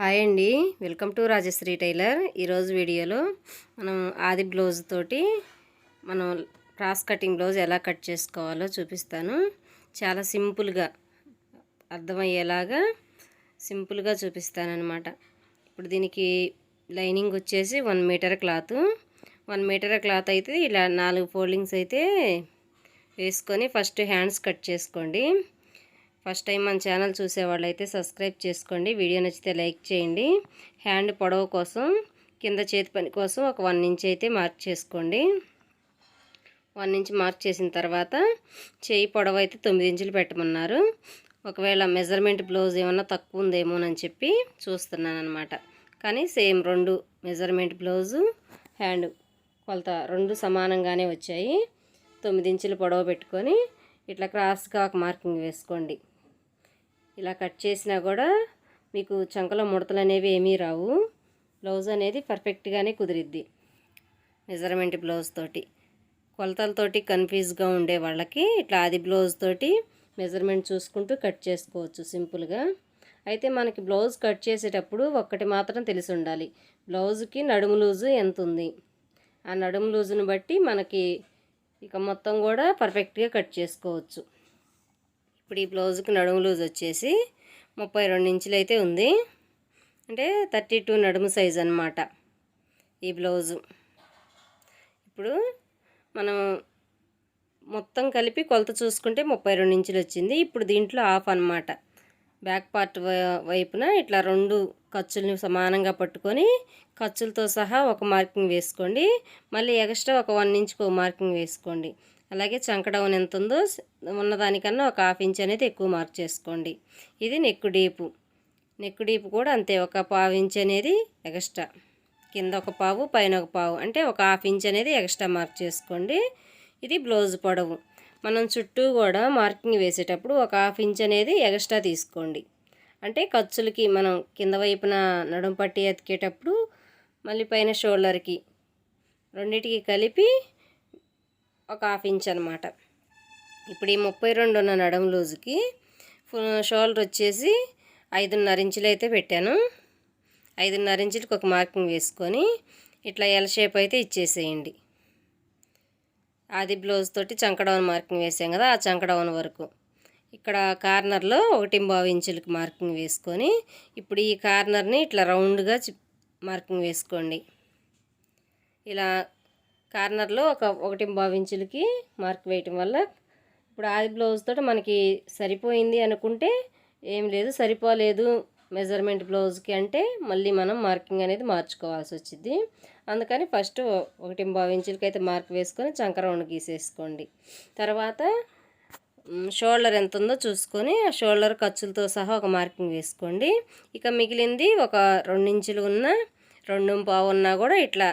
Hi అండి. Welcome to Rajashree tailor. ఈరోజు వీడియోలో మనం ఆది బ్లౌజ్ తోటి మనం క్రాస్ కటింగ్ బ్లౌజ్ ఎలా కట్ చేసుకోవాలో చూపిస్తాను. చాలా సింపుల్గా అర్థమయ్యేలాగా సింపుల్గా చూపిస్తానమాట ఇప్పుడు దీనికి లైనింగ్ వచ్చేసి one metre cloth. One metre cloth అయితే ఇలా నాలుగు ఫోల్డింగ్స్ అయితే వేసుకొని ఫస్ట్ హ్యాండ్స్ కట్ చేసుకోండి. ఫస్ట్ టైం మన ఛానల్ చూసేవాళ్ళు అయితే సబ్స్క్రైబ్ చేసుకోండి. వీడియో నచ్చితే లైక్ చేయండి. హ్యాండ్ పొడవు కోసం కింద చేతి పని కోసం ఒక వన్ ఇంచ్ అయితే మార్క్ చేసుకోండి. వన్ ఇంచ్ మార్క్ చేసిన తర్వాత చేయి పొడవు అయితే తొమ్మిది ఇంచులు పెట్టమన్నారు. ఒకవేళ మెజర్మెంట్ బ్లౌజ్ ఏమన్నా తక్కువ ఉందేమోనని చెప్పి చూస్తున్నాను అనమాట కానీ సేమ్ రెండు మెజర్మెంట్ బ్లౌజు హ్యాండ్ కొలత రెండు సమానంగానే వచ్చాయి. తొమ్మిది ఇంచులు పొడవు పెట్టుకొని ఇట్లా క్రాస్గా ఒక మార్కింగ్ వేసుకోండి. ఇలా కట్ చేసినా కూడా మీకు చంకలో ముడతలు అనేవి ఏమీ రావు. బ్లౌజ్ అనేది పర్ఫెక్ట్గానే కుదిరిద్ది. మెజర్మెంట్ బ్లౌజ్ తోటి. కొలతలతోటి కన్ఫ్యూజ్గా ఉండే వాళ్ళకి ఇట్లా ఆది బ్లౌజ్ తోటి మెజర్మెంట్ చూసుకుంటూ కట్ చేసుకోవచ్చు సింపుల్గా. అయితే మనకి బ్లౌజ్ కట్ చేసేటప్పుడు ఒక్కటి మాత్రం తెలిసి ఉండాలి. బ్లౌజ్కి నడుము లూజు ఎంత ఉంది ఆ నడుము లూజుని బట్టి మనకి ఇక మొత్తం కూడా పర్ఫెక్ట్గా కట్ చేసుకోవచ్చు. ఇప్పుడు ఈ బ్లౌజ్కి నడుము లూజ్ వచ్చేసి ముప్పై రెండు ఇంచులు అయితే ఉంది. అంటే థర్టీ టూ నడుము సైజ్ అనమాట ఈ బ్లౌజు. ఇప్పుడు మనం మొత్తం కలిపి కొలత చూసుకుంటే ముప్పై రెండు ఇంచులు వచ్చింది. ఇప్పుడు దీంట్లో ఆఫ్ అనమాట బ్యాక్ పార్ట్ వైపున ఇట్లా రెండు ఖర్చుల్ని సమానంగా పట్టుకొని ఖర్చులతో సహా ఒక మార్కింగ్ వేసుకోండి. మళ్ళీ ఎక్స్ట్రా ఒక వన్ ఇంచ్కి ఒక మార్కింగ్ వేసుకోండి. అలాగే చంక డౌన్ ఎంత ఉందో ఉన్నదానికన్నా ఒక హాఫ్ ఇంచ్ అనేది ఎక్కువ మార్క్ చేసుకోండి. ఇది నెక్కు డీపు. నెక్కు డీపు కూడా అంతే ఒక పావు ఇంచ్ అనేది ఎక్స్ట్రా. కింద ఒక పావు పైన ఒక పావు అంటే ఒక హాఫ్ ఇంచ్ అనేది ఎక్స్ట్రా మార్క్ చేసుకోండి. ఇది బ్లౌజ్ పొడవు. మనం చుట్టూ కూడా మార్కింగ్ వేసేటప్పుడు ఒక హాఫ్ ఇంచ్ అనేది ఎక్స్ట్రా తీసుకోండి. అంటే ఖర్చులకి మనం కింద వైపున నడుం పట్టి ఎతికేటప్పుడు మళ్ళీ పైన షోల్డర్కి రెండింటికి కలిపి ఒక హాఫ్ ఇంచ్ అనమాట ఇప్పుడు ఈ ముప్పై రెండు ఉన్న నడం లూజుకి షోల్డర్ వచ్చేసి ఐదున్నర ఇంచులు అయితే పెట్టాను. ఐదున్నర ఇంచులకి ఒక మార్కింగ్ వేసుకొని ఇట్లా ఎల్ షేప్ అయితే ఇచ్చేసేయండి. అది బ్లౌజ్ తోటి చంకడౌన్ మార్కింగ్ వేసాం కదా ఆ చంకడౌన్ వరకు. ఇక్కడ కార్నర్లో ఒకటి బావు ఇంచులకి మార్కింగ్ వేసుకొని ఇప్పుడు ఈ కార్నర్ని ఇట్లా రౌండ్గా మార్కింగ్ వేసుకోండి. ఇలా కార్నర్లో ఒక ఒకటి ఇంచులకి మార్క్ వేయటం వల్ల ఇప్పుడు ఆది బ్లౌజ్ తోటి మనకి సరిపోయింది అనుకుంటే ఏం లేదు సరిపోలేదు మెజర్మెంట్ బ్లౌజ్కి అంటే మళ్ళీ మనం మార్కింగ్ అనేది మార్చుకోవాల్సి వచ్చింది అందుకని ఫస్ట్ ఒకటి ఇంచులకి అయితే మార్క్ వేసుకొని చంకరౌండ్ గీసేసుకోండి. తర్వాత షోల్డర్ ఎంత ఉందో చూసుకొని ఆ షోల్డర్ ఖర్చులతో సహా ఒక మార్కింగ్ వేసుకోండి. ఇక మిగిలింది ఒక రెండు ఇంచులు ఉన్న రెండు పావు ఉన్నా కూడా ఇట్లా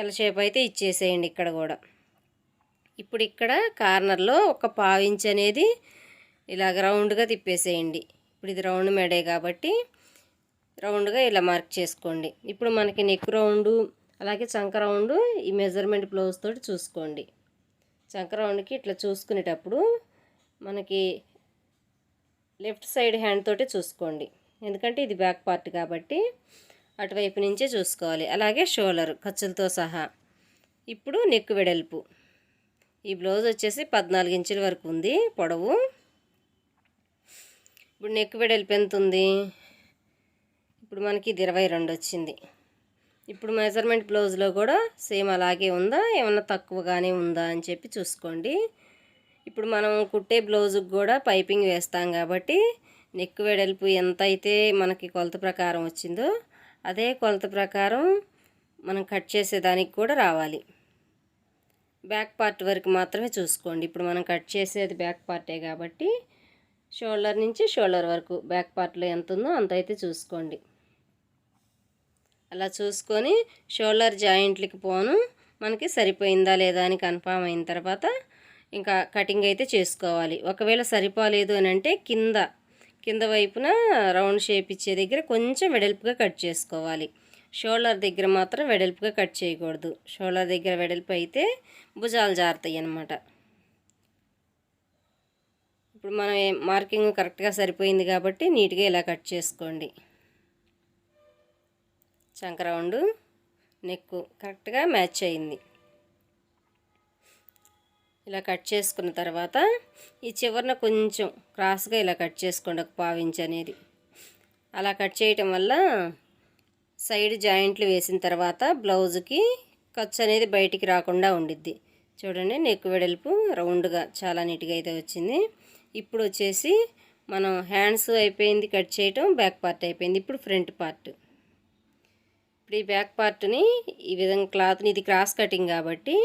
ఎల్ షేప్ అయితే ఇచ్చేసేయండి ఇక్కడ కూడా. ఇప్పుడు ఇక్కడ కార్నర్లో ఒక పావించ్ అనేది ఇలాగ రౌండ్గా తిప్పేసేయండి. ఇప్పుడు ఇది రౌండ్ మెడే కాబట్టి రౌండ్గా ఇలా మార్క్ చేసుకోండి. ఇప్పుడు మనకి నెక్ రౌండ్ అలాగే చంక రౌండ్ ఈ మెజర్మెంట్ బ్లౌజ్ తోటి చూసుకోండి. చంక రౌండ్కి ఇట్లా చూసుకునేటప్పుడు మనకి లెఫ్ట్ సైడ్ హ్యాండ్ తోటి చూసుకోండి. ఎందుకంటే ఇది బ్యాక్ పార్ట్ కాబట్టి అటువైపు నుంచే చూసుకోవాలి. అలాగే షోలర్ ఖర్చులతో సహా. ఇప్పుడు నెక్ వెడల్పు. ఈ బ్లౌజ్ వచ్చేసి పద్నాలుగు ఇంచుల వరకు ఉంది. పొడవు. ఇప్పుడు నెక్ వెడల్పు ఎంత ఉంది ఇప్పుడు మనకి ఇది ఇరవై రెండు వచ్చింది. ఇప్పుడు మెజర్మెంట్ బ్లౌజ్లో కూడా సేమ్ అలాగే ఉందా? ఏమన్నా తక్కువగానే ఉందా అని చెప్పి చూసుకోండి. ఇప్పుడు మనం కుట్టే బ్లౌజ్కి కూడా పైపింగ్ వేస్తాం కాబట్టి నెక్ వెడల్పు ఎంత అయితే మనకి కొలత ప్రకారం వచ్చిందో అదే కొలత ప్రకారం మనం కట్ చేసేదానికి కూడా రావాలి. బ్యాక్ పార్ట్ వరకు మాత్రమే చూసుకోండి. ఇప్పుడు మనం కట్ చేసేది బ్యాక్ పార్టే కాబట్టి షోల్డర్ నుంచి షోల్డర్ వరకు బ్యాక్ పార్ట్లో ఎంత ఉందో అంత అయితే చూసుకోండి. అలా చూసుకొని షోల్డర్ జాయింట్లకి పోను. మనకి సరిపోయిందా లేదా అని కన్ఫామ్ అయిన తర్వాత ఇంకా కటింగ్ అయితే చేసుకోవాలి. ఒకవేళ సరిపోలేదు అని అంటే కింద కింద వైపున రౌండ్ షేప్ ఇచ్చే దగ్గర కొంచెం వెడల్పుగా కట్ చేసుకోవాలి. షోల్డర్ దగ్గర మాత్రం వెడల్పుగా కట్ చేయకూడదు. షోల్డర్ దగ్గర వెడల్పు అయితే భుజాలు జారుతాయి అన్నమాట. ఇప్పుడు మనం మార్కింగ్ కరెక్ట్గా సరిపోయింది కాబట్టి నీట్గా ఇలా కట్ చేసుకోండి. చంక రౌండ్ నెక్ కరెక్ట్గా మ్యాచ్ అయింది. ఇలా కట్ చేసుకున్న తర్వాత ఈ చివరన కొంచెం క్రాస్గా ఇలా కట్ చేసుకోండి ఒక పావించి అనేది. అలా కట్ చేయటం వల్ల సైడ్ జాయింట్లు వేసిన తర్వాత బ్లౌజ్కి ఖర్చు అనేది బయటికి రాకుండా ఉండిద్ది. చూడండి నెక్ వెడల్పు రౌండ్గా చాలా నీట్గా అయితే వచ్చింది. ఇప్పుడు వచ్చేసి మనం హ్యాండ్స్ అయిపోయింది కట్ చేయటం బ్యాక్ పార్ట్ అయిపోయింది. ఇప్పుడు ఫ్రంట్ పార్ట్. ఇప్పుడు ఈ బ్యాక్ పార్ట్ని ఈ విధంగా క్లాత్ని ఇది క్రాస్ కటింగ్ కాబట్టి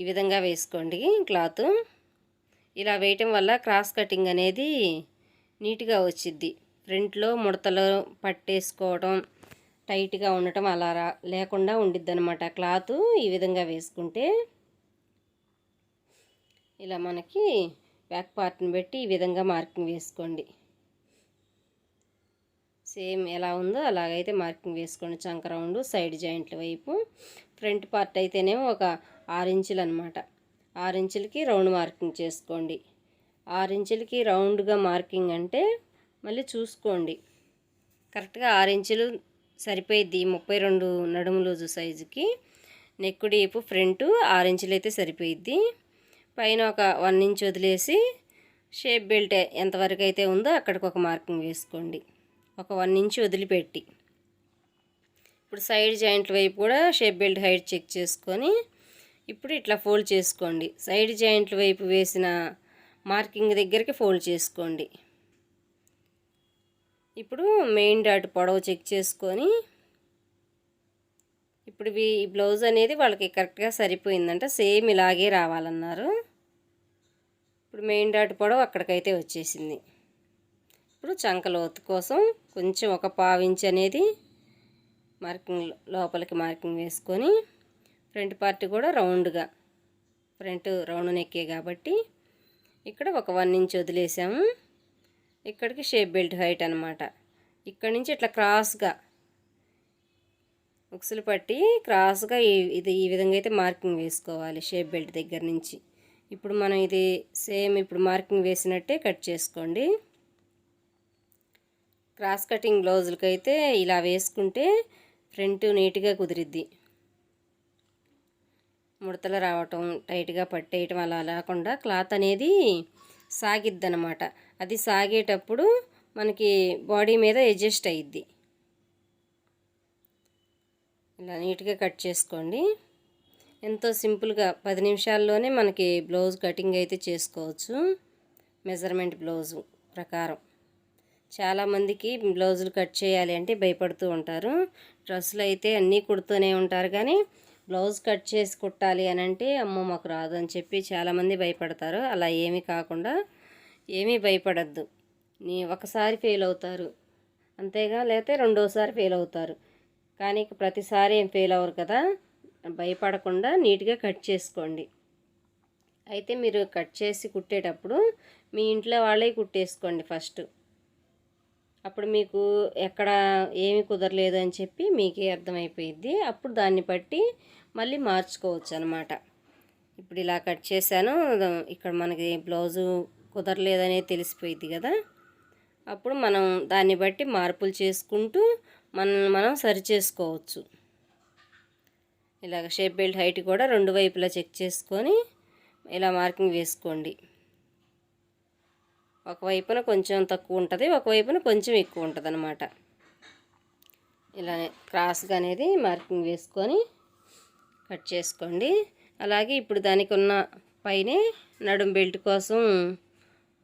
ఈ విధంగా వేసుకోండి క్లాత్. ఇలా వేయటం వల్ల క్రాస్ కటింగ్ అనేది నీట్గా వచ్చిద్ది. ఫ్రంట్లో ముడతలు పట్టేసుకోవడం టైట్గా ఉండటం అలా లేకుండా ఉండిద్ది అనమాట క్లాత్ ఈ విధంగా వేసుకుంటే ఇలా మనకి బ్యాక్ పార్ట్ని పెట్టి ఈ విధంగా మార్కింగ్ వేసుకోండి. సేమ్ ఎలా ఉందో అలాగైతే మార్కింగ్ వేసుకోండి. చంక రౌండ్ సైడ్ జాయింట్ల వైపు. ఫ్రంట్ పార్ట్ అయితేనేమో ఒక ఆరు ఇంచులు అనమాట ఆరు ఇంచులకి రౌండ్ మార్కింగ్ చేసుకోండి. ఆరు ఇంచులకి రౌండ్గా మార్కింగ్ అంటే మళ్ళీ చూసుకోండి. కరెక్ట్గా ఆరు ఇంచులు సరిపోయిద్ది ముప్పై రెండు నడుము లూజు సైజుకి. నెక్ డీపు ఫ్రంట్ ఆరు ఇంచులు అయితే సరిపోయిద్ది. పైన ఒక వన్ ఇంచ్ వదిలేసి షేప్ బెల్ట్ ఎంతవరకు అయితే ఉందో అక్కడికి ఒక మార్కింగ్ వేసుకోండి. ఒక వన్ ఇంచ్ వదిలిపెట్టి. ఇప్పుడు సైడ్ జాయింట్ల వైపు కూడా షేప్ బెల్ట్ హైట్ చెక్ చేసుకొని ఇప్పుడు ఇట్లా ఫోల్డ్ చేసుకోండి. సైడ్ జాయింట్ల వైపు వేసిన మార్కింగ్ దగ్గరికి ఫోల్డ్ చేసుకోండి. ఇప్పుడు మెయిన్ డాట్ పొడవు చెక్ చేసుకొని ఇప్పుడు ఈ బ్లౌజ్ అనేది వాళ్ళకి కరెక్ట్గా సరిపోయిందంట. సేమ్ ఇలాగే రావాలన్నారు. ఇప్పుడు మెయిన్ డాట్ పొడవు అక్కడికైతే వచ్చేసింది. ఇప్పుడు చంక లోతు కోసం కొంచెం ఒక పావించి అనేది మార్కింగ్ లోపలికి మార్కింగ్ వేసుకొని ఫ్రంట్ పార్ట్ కూడా రౌండ్గా. ఫ్రంట్ రౌండ్ నెక్కే కాబట్టి ఇక్కడ ఒక వన్ ఇంచ్ వదిలేసాము. ఇక్కడికి షేప్ బెల్ట్ హైట్ అనమాట ఇక్కడ నుంచి ఇట్లా క్రాస్గా ఉక్సులు పట్టి క్రాస్గా ఇది ఈ విధంగా అయితే మార్కింగ్ వేసుకోవాలి షేప్ బెల్ట్ దగ్గర నుంచి. ఇప్పుడు మనం ఇది సేమ్ ఇప్పుడు మార్కింగ్ వేసినట్టే కట్ చేసుకోండి. క్రాస్ కటింగ్ బ్లౌజులకైతే ఇలా వేసుకుంటే ఫ్రంట్ నీట్గా కుదిరిద్ది. ముడతలు రావటం టైట్గా పట్టేయటం అలా లేకుండా క్లాత్ అనేది సాగిద్దనమాట అది సాగేటప్పుడు మనకి బాడీ మీద అడ్జస్ట్ అయ్యిద్ది ఇలా నీట్గా కట్ చేసుకోండి. ఎంతో సింపుల్గా పది నిమిషాల్లోనే మనకి బ్లౌజ్ కటింగ్ అయితే చేసుకోవచ్చు. మెజర్మెంట్ బ్లౌజు ప్రకారం. చాలామందికి బ్లౌజులు కట్ చేయాలి అంటే భయపడుతూ ఉంటారు. డ్రెస్సులు అయితే అన్నీ కుడుతూనే ఉంటారు కానీ బ్లౌజ్ కట్ చేసి కుట్టాలి అని అంటే అమ్మో మాకు రాదు అని చెప్పి చాలామంది భయపడతారు. అలా ఏమీ కాకుండా ఏమీ భయపడద్దు. నీ ఒకసారి ఫెయిల్ అవుతారు. అంతేగా లేకపోతే రెండోసారి ఫెయిల్ అవుతారు. కానీ ప్రతిసారి ఏం ఫెయిల్ అవ్వరు కదా. భయపడకుండా నీట్గా కట్ చేసుకోండి. అయితే మీరు కట్ చేసి కుట్టేటప్పుడు మీ ఇంట్లో వాళ్ళే కుట్టేసుకోండి ఫస్ట్. అప్పుడు మీకు ఎక్కడ ఏమి కుదరలేదు అని చెప్పి మీకే అర్థమైపోయింది అప్పుడు దాన్ని బట్టి మళ్ళీ మార్చుకోవచ్చు అనమాట ఇప్పుడు ఇలా కట్ చేశాను. ఇక్కడ మనకి బ్లౌజు కుదరలేదనే తెలిసిపోయింది కదా. అప్పుడు మనం దాన్ని బట్టి మార్పులు చేసుకుంటూ మనం మనం సరి చేసుకోవచ్చు. ఇలాగ షేప్ బెల్ట్ హైట్ కూడా రెండు వైపులా చెక్ చేసుకొని ఇలా మార్కింగ్ వేసుకోండి. ఒకవైపున కొంచెం తక్కువ ఉంటుంది ఒకవైపున కొంచెం ఎక్కువ ఉంటుంది అనమాట ఇలా క్రాస్గా అనేది మార్కింగ్ వేసుకొని కట్ చేసుకోండి. అలాగే ఇప్పుడు దానికి ఉన్న పైనే నడుం బెల్ట్ కోసం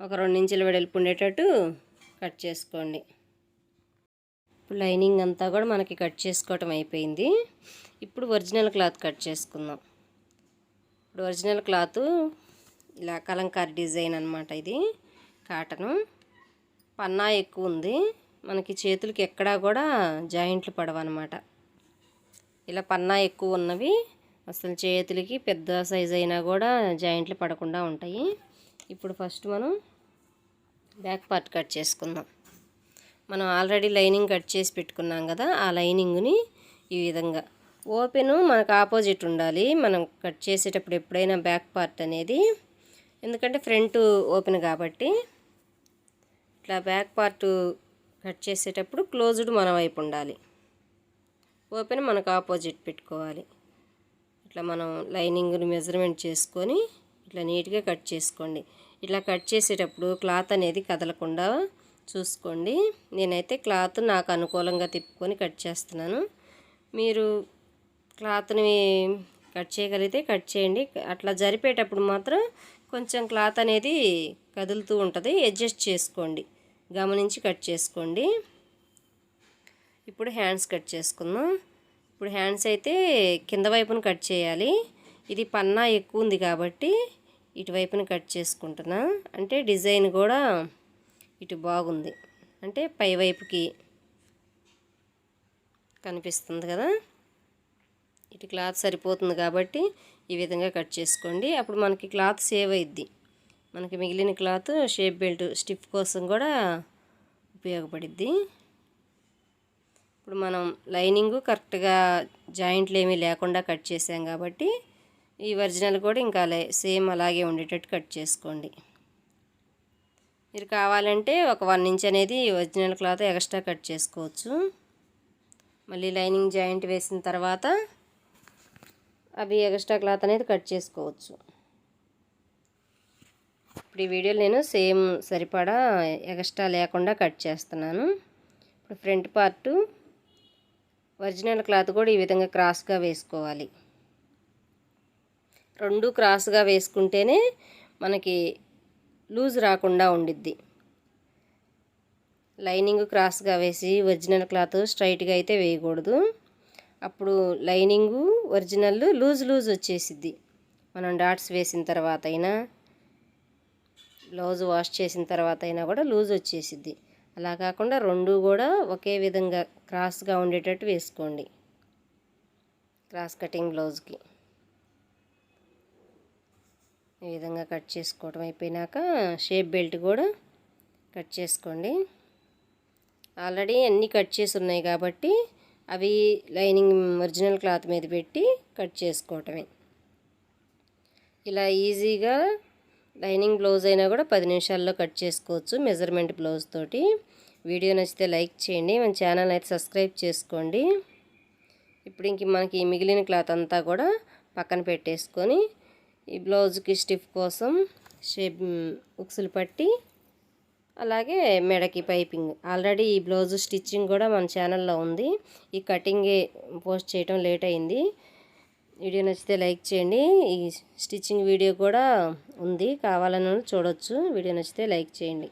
ఒక రెండు ఇంచుల వెడల్పు ఉండేటట్టు కట్ చేసుకోండి. ఇప్పుడు లైనింగ్ అంతా కూడా మనకి కట్ చేసుకోవటం అయిపోయింది. ఇప్పుడు ఒరిజినల్ క్లాత్ కట్ చేసుకుందాం. ఇప్పుడు ఒరిజినల్ క్లాత్ ఇలా కలంకారీ డిజైన్ అనమాట ఇది. కాటను. పన్నా ఎక్కువ ఉంది. మనకి చేతులకి ఎక్కడా కూడా జాయింట్లు పడవన్నమాట. ఇలా పన్నా ఎక్కువ ఉన్నవి అసలు చేతులకి పెద్ద సైజ్ అయినా కూడా జాయింట్లు పడకుండా ఉంటాయి. ఇప్పుడు ఫస్ట్ మనం బ్యాక్ పార్ట్ కట్ చేసుకుందాం. మనం ఆల్రెడీ లైనింగ్ కట్ చేసి పెట్టుకున్నాం కదా ఆ లైనింగ్ని ఈ విధంగా. ఓపెను మనకు ఆపోజిట్ ఉండాలి. మనం కట్ చేసేటప్పుడు ఎప్పుడైనా బ్యాక్ పార్ట్ అనేది. ఎందుకంటే ఫ్రంట్ ఓపెన్ కాబట్టి ఇట్లా బ్యాక్ పార్ట్ కట్ చేసేటప్పుడు క్లోజ్డ్ మన వైపు ఉండాలి. ఓపెన్ మనకు ఆపోజిట్ పెట్టుకోవాలి. ఇట్లా మనం లైనింగ్ని మెజర్మెంట్ చేసుకొని ఇట్లా నీట్గా కట్ చేసుకోండి. ఇట్లా కట్ చేసేటప్పుడు క్లాత్ అనేది కదలకుండా చూసుకోండి. నేనైతే క్లాత్ నాకు అనుకూలంగా తిప్పుకొని కట్ చేస్తున్నాను. మీరు క్లాత్ని కట్ చేయగలిగితే కట్ చేయండి. అట్లా జరిపేటప్పుడు మాత్రం కొంచెం క్లాత్ అనేది కదులుతూ ఉంటుంది. అడ్జస్ట్ చేసుకోండి. గమనించి కట్ చేసుకోండి. ఇప్పుడు హ్యాండ్స్ కట్ చేసుకుందాం. ఇప్పుడు హ్యాండ్స్ అయితే కింద వైపున కట్ చేయాలి. ఇది పన్నా ఎక్కువ ఉంది కాబట్టి ఇటువైపున కట్ చేసుకుంటున్నా. అంటే డిజైన్ కూడా ఇటు బాగుంది. అంటే పై వైపుకి కనిపిస్తుంది కదా. ఇటు క్లాత్ సరిపోతుంది కాబట్టి ఈ విధంగా కట్ చేసుకోండి. అప్పుడు మనకి క్లాత్ సేవ్ అయిద్ది. మనకి మిగిలిన క్లాత్ షేప్ బెల్ట్ స్టిఫ్ కోసం కూడా ఉపయోగపడిద్ది. ఇప్పుడు మనం లైనింగ్ కరెక్ట్గా జాయింట్లు ఏమీ లేకుండా కట్ చేసాం కాబట్టి ఈ ఒరిజినల్ కూడా ఇంకా సేమ్ అలాగే ఉండేటట్టు కట్ చేసుకోండి. మీరు కావాలంటే ఒక వన్ ఇంచ్ అనేది ఒరిజినల్ క్లాత్ ఎక్స్ట్రా కట్ చేసుకోవచ్చు. మళ్ళీ లైనింగ్ జాయింట్ వేసిన తర్వాత అవి ఎక్స్ట్రా క్లాత్ అనేది కట్ చేసుకోవచ్చు. ఇప్పుడు ఈ వీడియోలో నేను సేమ్ సరిపడా ఎక్స్ట్రా లేకుండా కట్ చేస్తున్నాను. ఇప్పుడు ఫ్రంట్ పార్టు ఒరిజినల్ క్లాత్ కూడా ఈ విధంగా క్రాస్గా వేసుకోవాలి. రెండు క్రాస్గా వేసుకుంటేనే మనకి లూజ్ రాకుండా ఉండిద్ది. లైనింగ్ క్రాస్గా వేసి ఒరిజినల్ క్లాత్ స్ట్రైట్గా అయితే వేయకూడదు. అప్పుడు లైనింగు ఒరిజినల్ లూజ్ లూజ్ వచ్చేసిద్ది. మనం డాట్స్ వేసిన తర్వాత అయినా బ్లౌజ్ వాష్ చేసిన తర్వాత అయినా కూడా లూజ్ వచ్చేసిద్ది. అలా కాకుండా రెండు కూడా ఒకే విధంగా క్రాస్గా ఉండేటట్టు వేసుకోండి. క్రాస్ కటింగ్ బ్లౌజ్కి. ఈ విధంగా కట్ చేసుకోవడం అయిపోయినాక షేప్ బెల్ట్ కూడా కట్ చేసుకోండి. ఆల్రెడీ అన్నీ కట్ చేసి ఉన్నాయి కాబట్టి అవి లైనింగ్ ఒరిజినల్ క్లాత్ మీద పెట్టి కట్ చేసుకోవటమే. ఇలా ఈజీగా లైనింగ్ బ్లౌజ్ అయినా కూడా పది నిమిషాల్లో కట్ చేసుకోవచ్చు మెజర్మెంట్ బ్లౌజ్ తోటి. వీడియో నచ్చితే లైక్ చేయండి మన ఛానల్ అయితే సబ్స్క్రైబ్ చేసుకోండి. ఇప్పుడు ఇంక మనకి మిగిలిన క్లాత్ అంతా కూడా పక్కన పెట్టేసుకొని ఈ బ్లౌజ్కి స్టిఫ్ కోసం షేప్ ఉక్సులు పట్టి అలాగే మెడకి పైపింగ్. ఆల్రెడీ ఈ బ్లౌజ్ స్టిచ్చింగ్ కూడా మన ఛానల్లో ఉంది. ఈ కటింగే పోస్ట్ చేయడం లేట్ అయింది. వీడియో నచ్చితే లైక్ చేయండి. ఈ స్టిచ్చింగ్ వీడియో కూడా ఉంది. కావాలని చూడొచ్చు. వీడియో నచ్చితే లైక్ చేయండి.